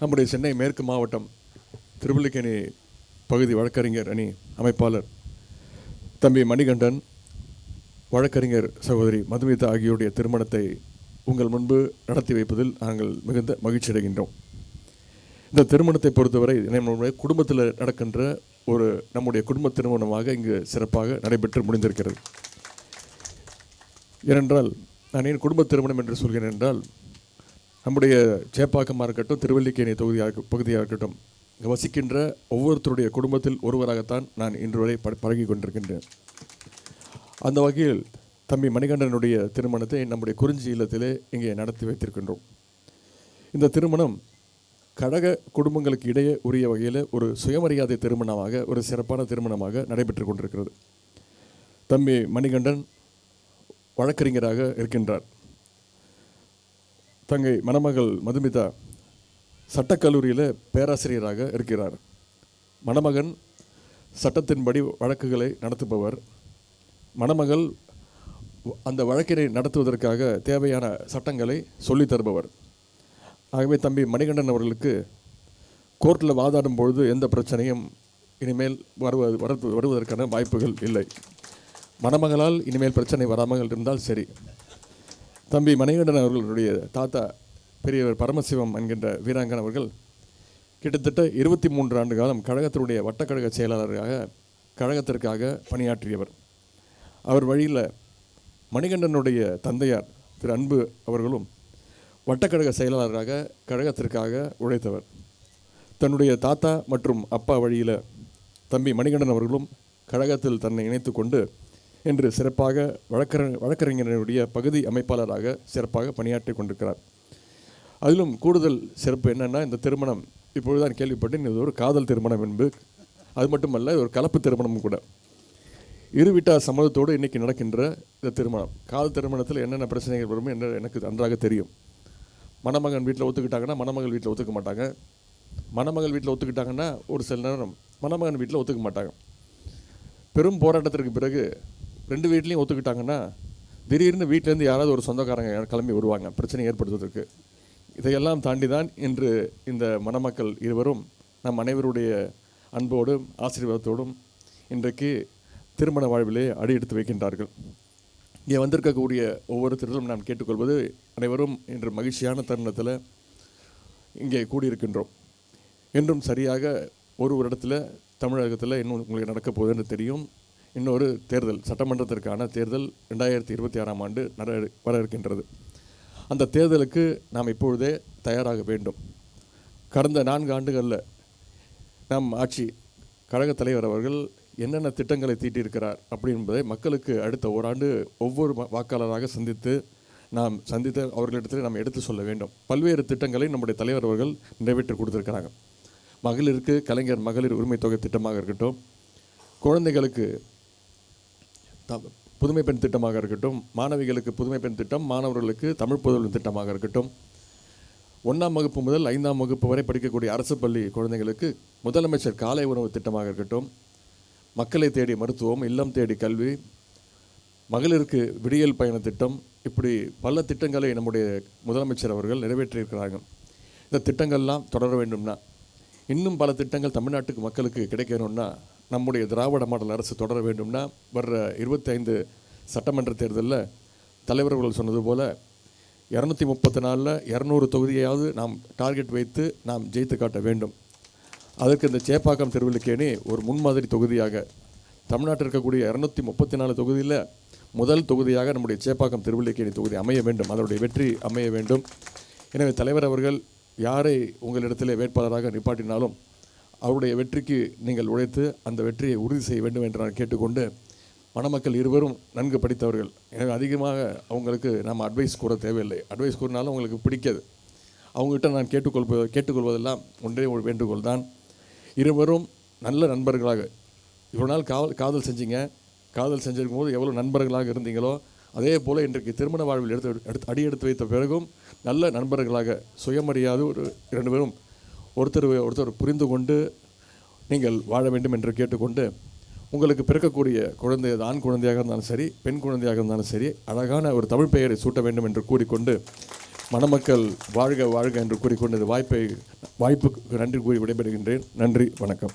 நம்முடைய சென்னை மேற்கு மாவட்டம் திருவல்லிக்கேணி பகுதி வழக்கறிஞர் அணி அமைப்பாளர் தம்பி மணிகண்டன் வழக்கறிஞர் சகோதரி மதுமிதா ஆகியோருடைய திருமணத்தை உங்கள் முன்பு நடத்தி வைப்பதில் நாங்கள் மிகுந்த மகிழ்ச்சி அடைகின்றோம். இந்த திருமணத்தை பொறுத்தவரை நம்முடைய குடும்பத்தில் நடக்கின்ற ஒரு நம்முடைய குடும்ப திருமணமாக இங்கு சிறப்பாக நடைபெற்று முடிந்திருக்கிறது. ஏனென்றால் நான் ஏன் குடும்ப திருமணம் என்று சொல்கிறேன் என்றால் நம்முடைய சேப்பாக்கமாக இருக்கட்டும் திருவல்லிக்கேணி தொகுதியாக பகுதியாக இருக்கட்டும் வசிக்கின்ற ஒவ்வொருத்தருடைய குடும்பத்தில் ஒருவராகத்தான் நான் இன்று வரை ப பழகி கொண்டிருக்கின்றேன். அந்த வகையில் தம்பி மணிகண்டனுடைய திருமணத்தை நம்முடைய குறிஞ்சி இல்லத்திலே இங்கே நடத்தி வைத்திருக்கின்றோம். இந்த திருமணம் கழக குடும்பங்களுக்கு இடையே உரிய வகையில் ஒரு சுயமரியாதை திருமணமாக ஒரு சிறப்பான திருமணமாக நடைபெற்று கொண்டிருக்கிறது. தம்பி மணிகண்டன் வழக்கறிஞராக இருக்கின்றார். தங்கை மணமகள் மதுமிதா சட்டக்கல்லூரியில் பேராசிரியராக இருக்கிறார். மணமகன் சட்டத்தின்படி வழக்குகளை நடத்துபவர். மணமகள் அந்த வழக்கினை நடத்துவதற்காக தேவையான சட்டங்களை சொல்லித் தருபவர். ஆகவே தம்பி மணிகண்டன் அவர்களுக்கு கோர்ட்டில் வாதாடும் பொழுது எந்த பிரச்சனையும் இனிமேல் வருவது வரது வருவதற்கான வாய்ப்புகள் இல்லை. மணமகளால் இனிமேல் பிரச்சனை வராமல் இருந்தால் சரி. தம்பி மணிகண்டன் அவர்களுடைய தாத்தா பெரியவர் பரமசிவம் என்கின்ற வீராங்கன் அவர்கள் கிட்டத்தட்ட இருபத்தி மூன்று ஆண்டு காலம் கழகத்தினுடைய வட்டக்கழக செயலாளராக கழகத்திற்காக பணியாற்றியவர். அவர் வழியில் மணிகண்டனுடைய தந்தையார் திரு அன்பு அவர்களும் வட்டக்கழக செயலாளராக கழகத்திற்காக உழைத்தவர். தன்னுடைய தாத்தா மற்றும் அப்பா வழியில் தம்பி மணிகண்டன் அவர்களும் கழகத்தில் தன்னை இணைத்து கொண்டு என்று சிறப்பாக வழக்கற வழக்கறிஞருடைய பகுதி அமைப்பாளராக சிறப்பாக பணியாற்றி கொண்டிருக்கிறார். அதிலும் கூடுதல் சிறப்பு என்னென்னா இந்த திருமணம். இப்பொழுதுதான் கேள்விப்பட்டேன் இது ஒரு காதல் திருமணம் என்பது. அது மட்டுமல்ல இது ஒரு கலப்பு திருமணமும் கூட. இரு வீட்டார் சம்மதத்தோடு இன்றைக்கி நடக்கின்ற இந்த திருமணம். காதல் திருமணத்தில் என்னென்ன பிரச்சனைகள் வரும் என்று எனக்கு நன்றாக தெரியும். மணமகன் வீட்டில் ஒத்துக்கிட்டாங்கன்னா மணமகள் வீட்டில் ஒத்துக்க மாட்டாங்க. மணமகள் வீட்டில் ஒத்துக்கிட்டாங்கன்னா ஒரு சில நேரம் மணமகன் வீட்டில் ஒத்துக்க மாட்டாங்க. பெரும் போராட்டத்திற்கு பிறகு ரெண்டு வீட்லேயும் ஒத்துக்கிட்டாங்கன்னா திடீர்னு வீட்டிலேருந்து யாராவது ஒரு சொந்தக்காரங்க கிளம்பி வருவாங்க பிரச்சனை ஏற்படுத்துவதற்கு இதையெல்லாம் தாண்டி தான் இன்று இந்த மணமக்கள் இருவரும் நம் அனைவருடைய அன்போடும் ஆசீர்வாதத்தோடும் இன்றைக்கு திருமண வாழ்விலே அடி எடுத்து வைக்கின்றார்கள். இங்கே வந்திருக்கக்கூடிய ஒவ்வொருத்தரிலும் நான் கேட்டுக்கொள்வது அனைவரும் இன்று மகிழ்ச்சியான தருணத்தில் இங்கே கூடியிருக்கின்றோம். என்றும் சரியாக ஒரு வருடத்தில் தமிழகத்தில் இன்னும் உங்களுக்கு நடக்க போகுதுன்னு தெரியும். இன்னொரு தேர்தல் சட்டமன்றத்திற்கான தேர்தல் ரெண்டாயிரத்தி இருபத்தி ஆறாம் ஆண்டு நட வர இருக்கின்றது அந்த தேர்தலுக்கு நாம் இப்பொழுதே தயாராக வேண்டும். கடந்த நான்கு ஆண்டுகளில் நம் ஆட்சி கழகத் தலைவர் அவர்கள் என்னென்ன திட்டங்களை தீட்டியிருக்கிறார் அப்படி என்பதை மக்களுக்கு அடுத்த ஓராண்டு ஒவ்வொரு வாக்காளராக சந்தித்து நாம் சந்தித்த அவர்களிடத்தில் நாம் எடுத்து சொல்ல வேண்டும். பல்வேறு திட்டங்களை நம்முடைய தலைவர் அவர்கள் நிறைவேற்றி கொடுத்துருக்கிறாங்க. மகளிருக்கு கலைஞர் மகளிர் உரிமை தொகை திட்டமாக இருக்கட்டும் குழந்தைகளுக்கு புதுமை பெண் திட்டமாக இருக்கட்டும் மாணவிகளுக்கு புதுமை பெண் திட்டம் மாணவர்களுக்கு தமிழ் புதல்வன் திட்டமாக இருக்கட்டும். ஒன்றாம் வகுப்பு முதல் ஐந்தாம் வகுப்பு வரை படிக்கக்கூடிய அரசு பள்ளி குழந்தைங்களுக்கு முதலமைச்சர் காலை உணவு திட்டமாக இருக்கட்டும். மக்களை தேடி மருத்துவம் இல்லம் தேடி கல்வி மகளிருக்கு விடியல் பயண திட்டம் இப்படி பல திட்டங்களை நம்முடைய முதலமைச்சர் அவர்கள் நிறைவேற்றியிருக்கிறாங்க இந்த திட்டங்கள்லாம் தொடர வேண்டும்னா இன்னும் பல திட்டங்கள் தமிழ்நாட்டுக்கு மக்களுக்கு கிடைக்கணும்னா நம்முடைய திராவிட மாடல் அரசு தொடர வேண்டும்னா வர்ற இருபத்தைந்து சட்டமன்ற தேர்தலில் தலைவர்கள் சொன்னது போல் இரநூத்தி முப்பத்தி நாலில் இரநூறு தொகுதியாவது நாம் டார்கெட் வைத்து நாம் ஜெயித்து காட்ட வேண்டும். அதற்கு இந்த சேப்பாக்கம் திருவல்லிக்கேணி ஒரு முன்மாதிரி தொகுதியாக தமிழ்நாட்டில் இருக்கக்கூடிய இரநூத்தி முப்பத்தி நாலு தொகுதியில் முதல் தொகுதியாக நம்முடைய சேப்பாக்கம் திருவல்லிக்கேணி தொகுதி அமைய வேண்டும். அதனுடைய வெற்றி அமைய வேண்டும். எனவே தலைவர் அவர்கள் யாரை உங்களிடத்திலே வேட்பாளராக நிப்பாட்டினாலும் அவருடைய வெற்றிக்கு நீங்கள் உழைத்து அந்த வெற்றியை உறுதி செய்ய வேண்டும் என்று நான் கேட்டுக்கொண்டு மணமக்கள் இருவரும் நன்கு படித்தவர்கள். எனவே அதிகமாக அவங்களுக்கு நம்ம அட்வைஸ் கூற தேவையில்லை. அட்வைஸ் கூறினாலும் அவங்களுக்கு பிடிக்காது. அவங்ககிட்ட நான் கேட்டுக்கொள்வது கேட்டுக்கொள்வதெல்லாம் ஒன்றே ஒரு வேண்டுகோள் தான். இருவரும் நல்ல நண்பர்களாக. இவ்வளோ நாள் காவல் காதல் செஞ்சீங்க. காதல் செஞ்சிருக்கும் போது எவ்வளோ நண்பர்களாக இருந்தீங்களோ அதே போல் இன்றைக்கு திருமண வாழ்வில் எடுத்து எடுத்து அடி எடுத்து வைத்த பிறகும் நல்ல நண்பர்களாக சுயமரியாதை ஒரு இரண்டு பேரும் ஒருத்தர் ஒருத்தர் புரிந்து கொண்டு நீங்கள் வாழ வேண்டும் என்று கேட்டுக்கொண்டு உங்களுக்கு பிறக்கக்கூடிய குழந்தை ஆண் குழந்தையாக இருந்தாலும் சரி பெண் குழந்தையாக இருந்தாலும் சரி அழகான ஒரு தமிழ் பெயரை சூட்ட வேண்டும் என்று கூறிக்கொண்டு மணமக்கள் வாழ்க வாழ்க என்று கூறிக்கொண்டு வாய்ப்பை வாய்ப்புக்கு நன்றி கூறி விடைபெறுகின்றேன். நன்றி வணக்கம்.